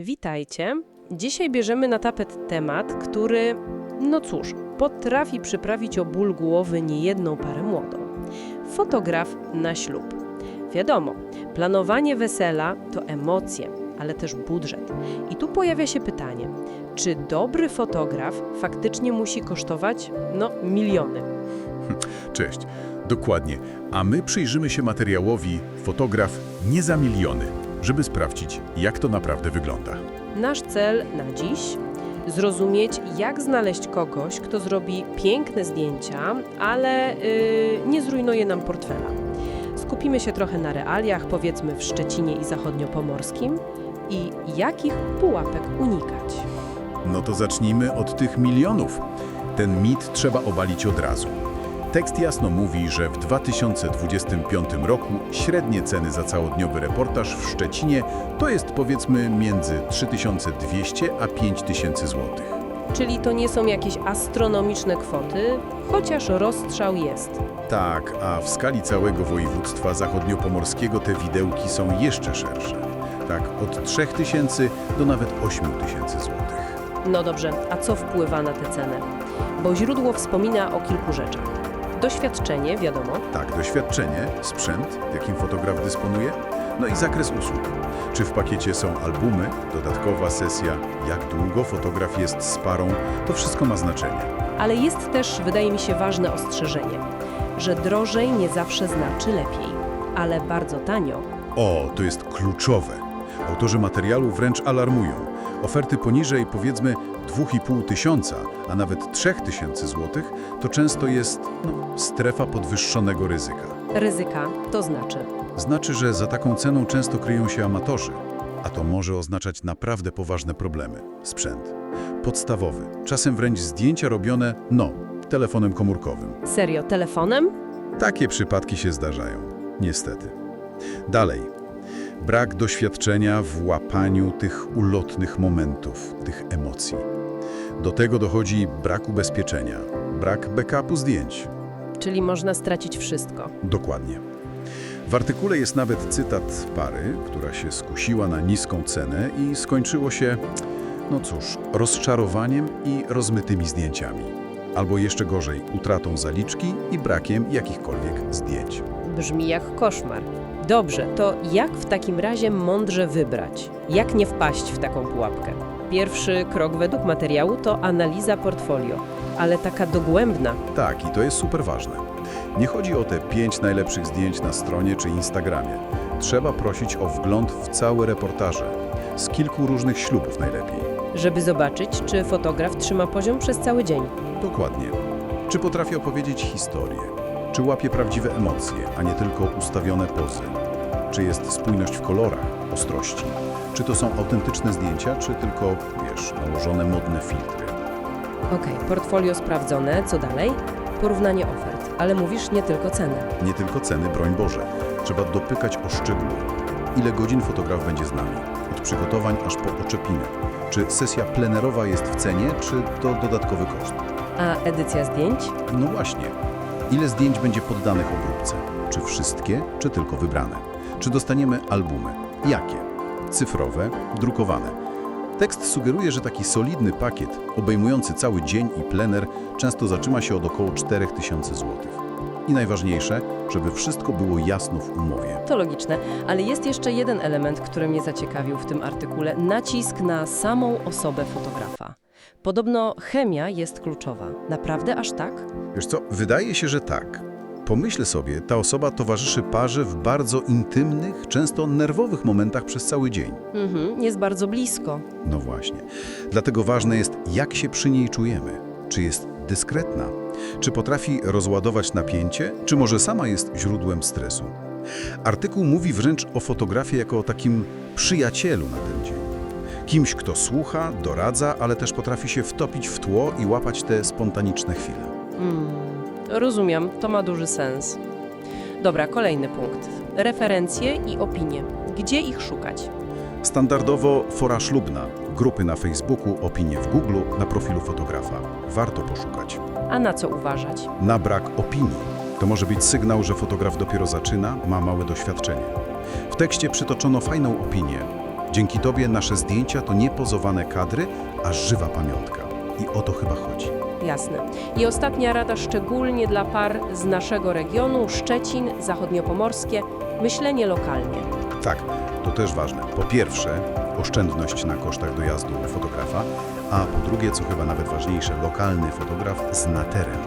Witajcie. Dzisiaj bierzemy na tapet temat, który, no cóż, potrafi przyprawić o ból głowy niejedną parę młodą. Fotograf na ślub. Wiadomo, planowanie wesela to emocje, ale też budżet. I tu pojawia się pytanie, czy dobry fotograf faktycznie musi kosztować, no, miliony? Cześć, dokładnie. A my przyjrzymy się materiałowi Fotograf nie za miliony, żeby sprawdzić, jak to naprawdę wygląda. Nasz cel na dziś zrozumieć, jak znaleźć kogoś, kto zrobi piękne zdjęcia, ale yy, nie zrujnuje nam portfela. Skupimy się trochę na realiach, powiedzmy w Szczecinie i zachodniopomorskim i jakich pułapek unikać. No to zacznijmy od tych milionów. Ten mit trzeba obalić od razu. Tekst jasno mówi, że w 2025 roku średnie ceny za całodniowy reportaż w Szczecinie to jest powiedzmy między 3200 a 5000 zł. Czyli to nie są jakieś astronomiczne kwoty, chociaż rozstrzał jest. Tak, a w skali całego województwa zachodniopomorskiego te widełki są jeszcze szersze. Tak, od 3000 do nawet 8000 zł. No dobrze, a co wpływa na tę cenę? Bo źródło wspomina o kilku rzeczach. Doświadczenie, wiadomo, Tak, doświadczenie, sprzęt, jakim fotograf dysponuje, no i zakres usług. Czy w pakiecie są albumy, dodatkowa sesja, jak długo fotograf jest z parą, to wszystko ma znaczenie. Ale jest też, wydaje mi się, ważne ostrzeżenie, że drożej nie zawsze znaczy lepiej, ale bardzo tanio. O, to jest kluczowe. Autorzy materiału wręcz alarmują. Oferty poniżej powiedzmy 2,5 tysiąca, a nawet 3 tysięcy złotych, to często jest no, strefa podwyższonego ryzyka. Ryzyka to znaczy. Znaczy, że za taką ceną często kryją się amatorzy, a to może oznaczać naprawdę poważne problemy. Sprzęt. Podstawowy, czasem wręcz zdjęcia robione, no, telefonem komórkowym. Serio, telefonem? Takie przypadki się zdarzają, niestety. Dalej. Brak doświadczenia w łapaniu tych ulotnych momentów, tych emocji. Do tego dochodzi brak ubezpieczenia, brak backupu zdjęć. Czyli można stracić wszystko. Dokładnie. W artykule jest nawet cytat pary, która się skusiła na niską cenę i skończyło się, no cóż, rozczarowaniem i rozmytymi zdjęciami. Albo jeszcze gorzej, utratą zaliczki i brakiem jakichkolwiek zdjęć. Brzmi jak koszmar. Dobrze, to jak w takim razie mądrze wybrać? Jak nie wpaść w taką pułapkę? Pierwszy krok według materiału to analiza portfolio, ale taka dogłębna. Tak, i to jest super ważne. Nie chodzi o te pięć najlepszych zdjęć na stronie czy Instagramie. Trzeba prosić o wgląd w całe reportaże. Z kilku różnych ślubów najlepiej. żeby zobaczyć, czy fotograf trzyma poziom przez cały dzień. Dokładnie. Czy potrafi opowiedzieć historię? Czy łapie prawdziwe emocje, a nie tylko ustawione pozy? Czy jest spójność w kolorach, ostrości? Czy to są autentyczne zdjęcia, czy tylko, wiesz, nałożone modne filtry? Okej, portfolio sprawdzone, co dalej? Porównanie ofert, ale mówisz nie tylko cenę. Nie tylko ceny, broń Boże. Trzeba dopykać o szczegóły. Ile godzin fotograf będzie z nami? Od przygotowań aż po oczepiny. Czy sesja plenerowa jest w cenie, czy to dodatkowy koszt? A edycja zdjęć? No właśnie. Ile zdjęć będzie poddanych obróbce? Czy wszystkie, czy tylko wybrane? Czy dostaniemy albumy? Jakie? Cyfrowe, drukowane. Tekst sugeruje, że taki solidny pakiet, obejmujący cały dzień i plener, często zaczyna się od około 4000 zł. I najważniejsze, żeby wszystko było jasno w umowie. To logiczne, ale jest jeszcze jeden element, który mnie zaciekawił w tym artykule nacisk na samą osobę fotografa. Podobno chemia jest kluczowa. Naprawdę aż tak? Wiesz co, wydaje się, że tak. Pomyśl sobie, ta osoba towarzyszy parze w bardzo intymnych, często nerwowych momentach przez cały dzień. Mhm, jest bardzo blisko. No właśnie. Dlatego ważne jest, jak się przy niej czujemy. Czy jest dyskretna? Czy potrafi rozładować napięcie? Czy może sama jest źródłem stresu? Artykuł mówi wręcz o fotografii jako o takim przyjacielu na ten dzień. Kimś, kto słucha, doradza, ale też potrafi się wtopić w tło i łapać te spontaniczne chwile. Hmm, rozumiem, to ma duży sens. Dobra, kolejny punkt. Referencje i opinie. Gdzie ich szukać? Standardowo fora ślubna, grupy na Facebooku, opinie w Google, na profilu fotografa. Warto poszukać. A na co uważać? Na brak opinii. To może być sygnał, że fotograf dopiero zaczyna, ma małe doświadczenie. W tekście przytoczono fajną opinię. Dzięki Tobie nasze zdjęcia to nie pozowane kadry, a żywa pamiątka. I o to chyba chodzi. Jasne. I ostatnia rada szczególnie dla par z naszego regionu, Szczecin, zachodniopomorskie, myślenie lokalnie. Tak, to też ważne. Po pierwsze, oszczędność na kosztach dojazdu fotografa, a po drugie, co chyba nawet ważniejsze, lokalny fotograf zna teren.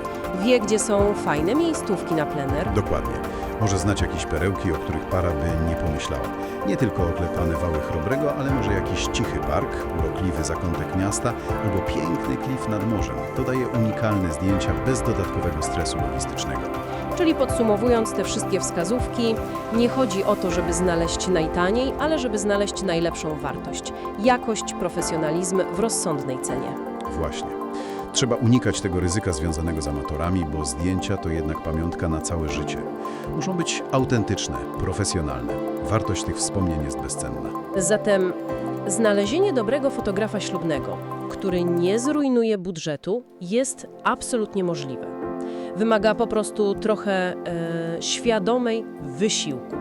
Wie, gdzie są fajne miejscówki na plener. Dokładnie. Może znać jakieś perełki, o których para by nie pomyślała. Nie tylko oklepane wały chrobrego, ale może jakiś cichy park, urokliwy zakątek miasta albo piękny klif nad morzem. To daje unikalne zdjęcia bez dodatkowego stresu logistycznego. Czyli podsumowując te wszystkie wskazówki, nie chodzi o to, żeby znaleźć najtaniej, ale żeby znaleźć najlepszą wartość. Jakość, profesjonalizm w rozsądnej cenie. Właśnie. Trzeba unikać tego ryzyka związanego z amatorami, bo zdjęcia to jednak pamiątka na całe życie. Muszą być autentyczne, profesjonalne. Wartość tych wspomnień jest bezcenna. Zatem znalezienie dobrego fotografa ślubnego, który nie zrujnuje budżetu, jest absolutnie możliwe. Wymaga po prostu trochę e, świadomej wysiłku,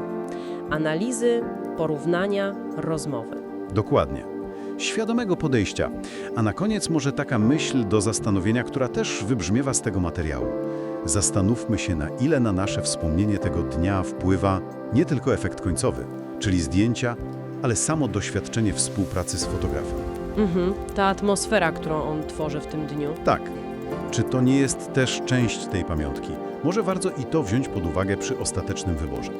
analizy, porównania, rozmowy. Dokładnie. Świadomego podejścia. A na koniec może taka myśl do zastanowienia, która też wybrzmiewa z tego materiału. Zastanówmy się, na ile na nasze wspomnienie tego dnia wpływa nie tylko efekt końcowy, czyli zdjęcia, ale samo doświadczenie współpracy z fotografem. Mhm, ta atmosfera, którą on tworzy w tym dniu. Tak. Czy to nie jest też część tej pamiątki? Może warto i to wziąć pod uwagę przy ostatecznym wyborze.